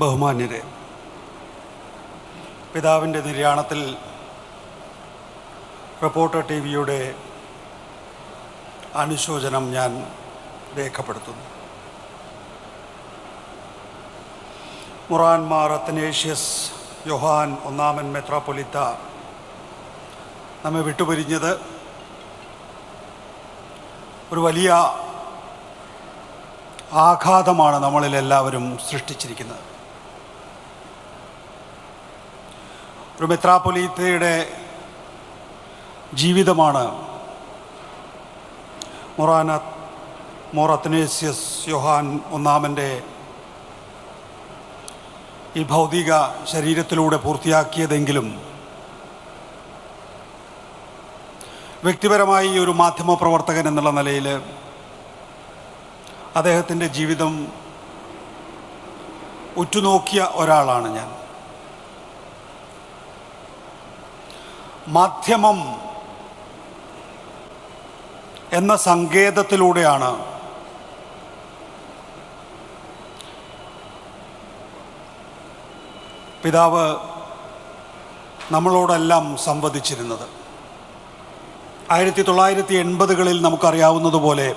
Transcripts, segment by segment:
ബഹുമാന്യരെ പിതാവിന്റെ നിര്യാണത്തിൽ reporter T വിയുടെ അനുശോചനം ഞാൻ രേഖപ്പെടുത്തുന്നു. മുറാൻമാർ അത്തനേഷ്യസ് യൊഹാൻ ഒന്നാമൻ മെത്രാപൊലിത്ത നമ്മെ വിട്ടുപിരിഞ്ഞത് ഒരു വലിയ ആഘാതമാണ് നമ്മളിൽ എല്ലാവരും സൃഷ്ടിച്ചിരിക്കുന്നത്. ഒരു മെത്രാപ്പൊലീത്തയുടെ ജീവിതമാണ് മൊറാന മോറത്തനേസ്യസ് യോഹാൻ ഒന്നാമന്റെ ഈ ഭൗതിക ശരീരത്തിലൂടെ പൂർത്തിയാക്കിയതെങ്കിലും വ്യക്തിപരമായി ഒരു മാധ്യമ പ്രവർത്തകൻ എന്നുള്ള നിലയിൽ അദ്ദേഹത്തിന്റെ ജീവിതം ഉറ്റുനോക്കിയ ഒരാളാണ് ഞാൻ. മാധ്യമം എന്ന സങ്കേതത്തിലൂടെയാണ് പിതാവ് നമ്മളോടെല്ലാം സംവദിച്ചിരുന്നത്. ആയിരത്തി തൊള്ളായിരത്തി എൺപതുകളിൽ നമുക്കറിയാവുന്നതുപോലെ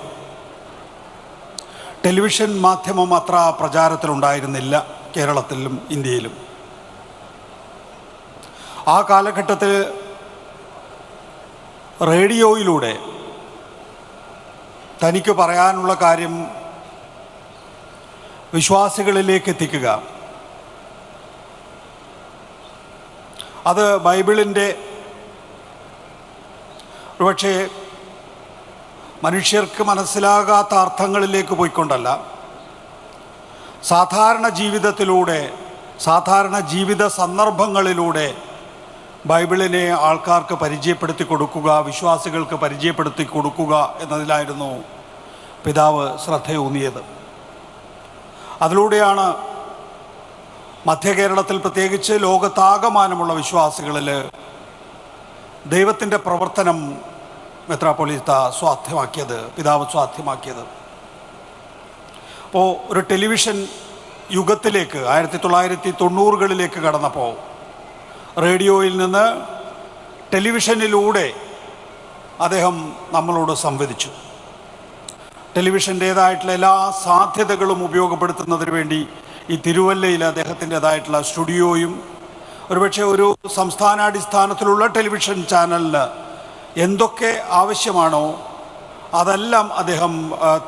ടെലിവിഷൻ മാധ്യമം അത്ര പ്രചാരത്തിലുണ്ടായിരുന്നില്ല കേരളത്തിലും ഇന്ത്യയിലും. ആ കാലഘട്ടത്തിൽ റേഡിയോയിലൂടെ തനിക്ക് പറയാനുള്ള കാര്യം വിശ്വാസികളിലേക്ക് എത്തിക്കുക. അത് ബൈബിളിന്റെ ഒരുപക്ഷെ മനുഷ്യർക്ക് മനസ്സിലാകാത്ത അർത്ഥങ്ങളിലേക്ക് പോയിക്കൊണ്ടല്ല. സാധാരണ ജീവിതത്തിലൂടെ സാധാരണ ജീവിത സന്ദർഭങ്ങളിലൂടെ ബൈബിളിനെ ആൾക്കാർക്ക് പരിചയപ്പെടുത്തി കൊടുക്കുക വിശ്വാസികൾക്ക് പരിചയപ്പെടുത്തി കൊടുക്കുക എന്നതിലായിരുന്നു പിതാവ് ശ്രദ്ധയൂന്നിയത്. അതിലൂടെയാണ് മധ്യ കേരളത്തിൽ പ്രത്യേകിച്ച് ലോകത്താകമാനമുള്ള വിശ്വാസികളിൽ ദൈവത്തിന്റെ പ്രവർത്തനം മെത്രാപ്പൊലീത്ത സ്വാധ്യമാക്കിയത് പിതാവ് സ്വാധ്യമാക്കിയത്. അപ്പോൾ ഒരു ടെലിവിഷൻ യുഗത്തിലേക്ക് ആയിരത്തി തൊള്ളായിരത്തി തൊണ്ണൂറുകളിലേക്ക് കടന്നപ്പോൾ റേഡിയോയിൽ നിന്ന് ടെലിവിഷനിലൂടെ അദ്ദേഹം നമ്മളോട് സംവദിച്ചു. ടെലിവിഷന്റേതായിട്ടുള്ള എല്ലാ സാധ്യതകളും ഉപയോഗപ്പെടുത്തുന്നതിന് വേണ്ടി ഈ തിരുവല്ലയിൽ അദ്ദേഹത്തിന്റെതായിട്ടുള്ള സ്റ്റുഡിയോയും ഒരുപക്ഷെ ഒരു സംസ്ഥാനാടിസ്ഥാനത്തിലുള്ള ടെലിവിഷൻ ചാനലിന് എന്തൊക്കെ ആവശ്യമാണോ അതെല്ലാം അദ്ദേഹം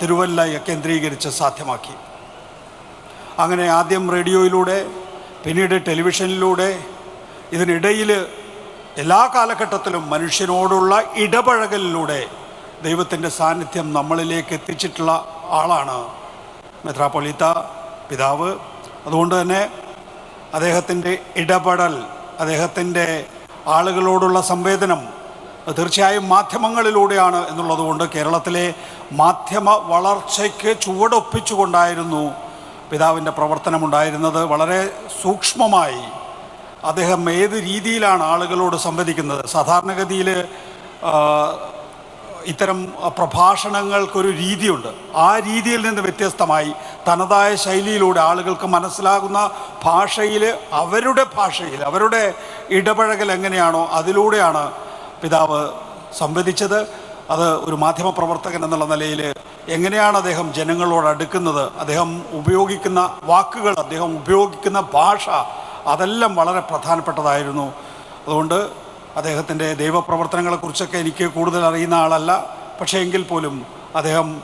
തിരുവല്ല കേന്ദ്രീകരിച്ച് സാധ്യമാക്കി. അങ്ങനെ ആദ്യം റേഡിയോയിലൂടെ പിന്നീട് ടെലിവിഷനിലൂടെ ഇതിനിടയിൽ എല്ലാ കാലഘട്ടത്തിലും മനുഷ്യനോടുള്ള ഇടപഴകലിലൂടെ ദൈവത്തിന്റെ സാന്നിധ്യം നമ്മളിലേക്ക് എത്തിച്ചിട്ടുള്ള ആളാണ് മെത്രാപ്പൊലീത്ത പിതാവ്. അതുകൊണ്ട് തന്നെ അദ്ദേഹത്തിന്റെ ഇടപെടൽ അദ്ദേഹത്തിന്റെ ആളുകളോടുള്ള സംവേദനം തീർച്ചയായും മാധ്യമങ്ങളിലൂടെയാണ് എന്നുള്ളതുകൊണ്ട് കേരളത്തിലെ മാധ്യമ വളർച്ചയ്ക്ക് ചുവടൊപ്പിച്ചുകൊണ്ടായിരുന്നു പിതാവിന്റെ പ്രവർത്തനമുണ്ടായിരുന്നത്. വളരെ സൂക്ഷ്മമായി അദ്ദേഹം ഏത് രീതിയിലാണ് ആളുകളോട് സംവദിക്കുന്നത്? സാധാരണഗതിയിൽ ഇത്തരം പ്രഭാഷണങ്ങൾക്കൊരു രീതിയുണ്ട്. ആ രീതിയിൽ നിന്ന് വ്യത്യസ്തമായി തനതായ ശൈലിയിലൂടെ ആളുകൾക്ക് മനസ്സിലാകുന്ന ഭാഷയിൽ അവരുടെ ഭാഷയിൽ അവരുടെ ഇടപഴകൽ എങ്ങനെയാണോ അതിലൂടെയാണ് പിതാവ് സംവദിച്ചത്. അത് ഒരു മാധ്യമപ്രവർത്തകൻ എന്നുള്ള നിലയിൽ എങ്ങനെയാണ് അദ്ദേഹം ജനങ്ങളോട് അടുക്കുന്നത്? അദ്ദേഹം ഉപയോഗിക്കുന്ന വാക്കുകൾ അദ്ദേഹം ഉപയോഗിക്കുന്ന ഭാഷ അതെല്ലാം വളരെ പ്രധാനപ്പെട്ടതായിരുന്നു. അതുകൊണ്ട് അദ്ദേഹത്തിന്റെ ദൈവപ്രവർത്തനങ്ങളെക്കുറിച്ചൊക്കെ എനിക്ക് കൂടുതൽ അറിയുന്ന ആളല്ല. പക്ഷേ എങ്കിൽ പോലും അദ്ദേഹം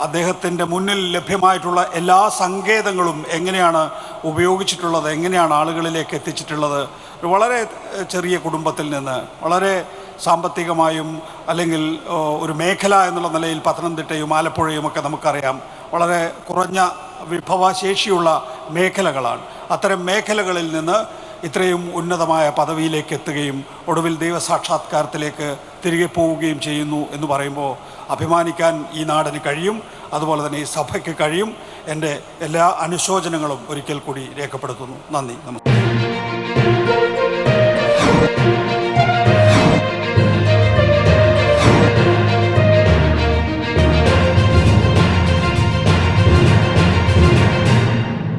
അദ്ദേഹത്തിന്റെ മുന്നിൽ ലഭ്യമായിട്ടുള്ള എല്ലാ സങ്കേതങ്ങളും എങ്ങനെയാണ് ഉപയോഗിച്ചിട്ടുള്ളത് എങ്ങനെയാണ് ആളുകളിലേക്ക് എത്തിച്ചിട്ടുള്ളത് വളരെ ചെറിയ കുടുംബത്തിൽ നിന്ന് വളരെ സാമ്പത്തികമായും അല്ലെങ്കിൽ ഒരു മേഖല എന്നുള്ള നിലയിൽ പത്തനംതിട്ടയും ആലപ്പുഴയും ഒക്കെ നമുക്കറിയാം. വളരെ കുറഞ്ഞ വിഭവശേഷിയുള്ള മേഖലകളാണ്. അത്തരം മേഖലകളിൽ നിന്ന് ഇത്രയും ഉന്നതമായ പദവിയിലേക്ക് എത്തുകയും ഒടുവിൽ ദൈവസാക്ഷാത്കാരത്തിലേക്ക് തിരികെ പോവുകയും ചെയ്യുന്നു എന്ന് പറയുമ്പോൾ അഭിമാനിക്കാൻ ഈ നാടിന് കഴിയും. അതുപോലെ തന്നെ ഈ സഭയ്ക്ക് കഴിയും. എന്റെ എല്ലാ അനുശോചനങ്ങളും ഒരിക്കൽ കൂടി രേഖപ്പെടുത്തുന്നു. നന്ദി. നമസ്കാരം.